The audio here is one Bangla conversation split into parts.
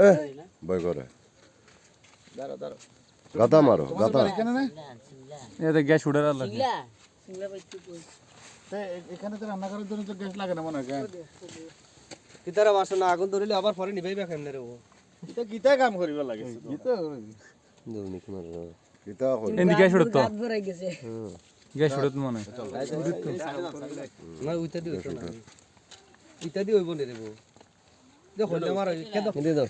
এ ভয় করে গাতা মারো গাতা এতে গ্যাস উড়ে আল্লাহ এখানে তো রান্না করার জন্য তো গ্যাস লাগে না মনে হয় গ্যাস কিতারা বাসো না আগুন ধরিলে আবার পরে নিবেই কেমনে রে ও এটা গীতা কাম করিবা লাগে গীতা দুর্নি কোন কিতা করি এন্দি গ্যাস উড়ত তো গ্যাস উড়ত মনে হয়। না উইতা দি হইতো না ইতা দি হইব নি রে বউ দেখো আমার কে দাও দে দাও।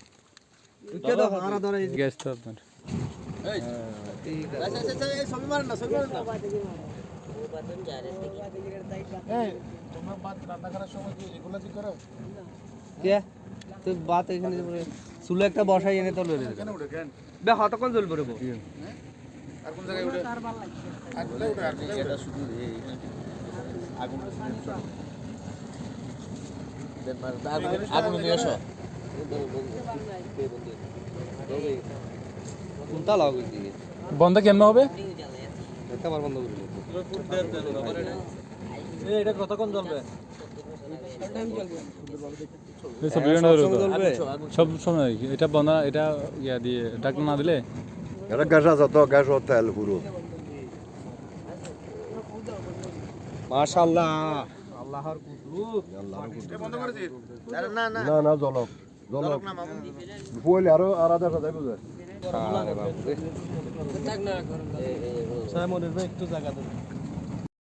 কে দাও আরা ধরে গ্যাস তো আপনার ঠিক আচ্ছা আচ্ছা এই। ছবি মারেন না ছবি মারেন না এই। তোমরা বাদ রান্না করার সময় কি? এগুলা কি করো কে তুই বাত এখানে চুলো একটা বসাই এনে তো লরে কেন উঠে? কেন? বে হতক্ষণ জ্বলবে রে আর কোন জায়গায় উঠে? আর কোথায় উঠে? আর কোনটা লাগ বন্ধ কেমন হবে? একটা বন্ধ করে এটা কতক্ষণ জ্বলবে? সব সময় এটা বন্ধ এটা ইয়া দিয়ে ঢাকনা না দিলে? এটা গ্যাস আছে তো গ্যাস তেল পুরো। মাশাআল্লাহ। আল্লাহর কুদরত। এ বন্ধ করেছিস না না জলক জলক ফুয়েলে আরও আলাদা সাথে বুঝে আরে বাপ রে সামনের ভাই একটু জায়গা দেন।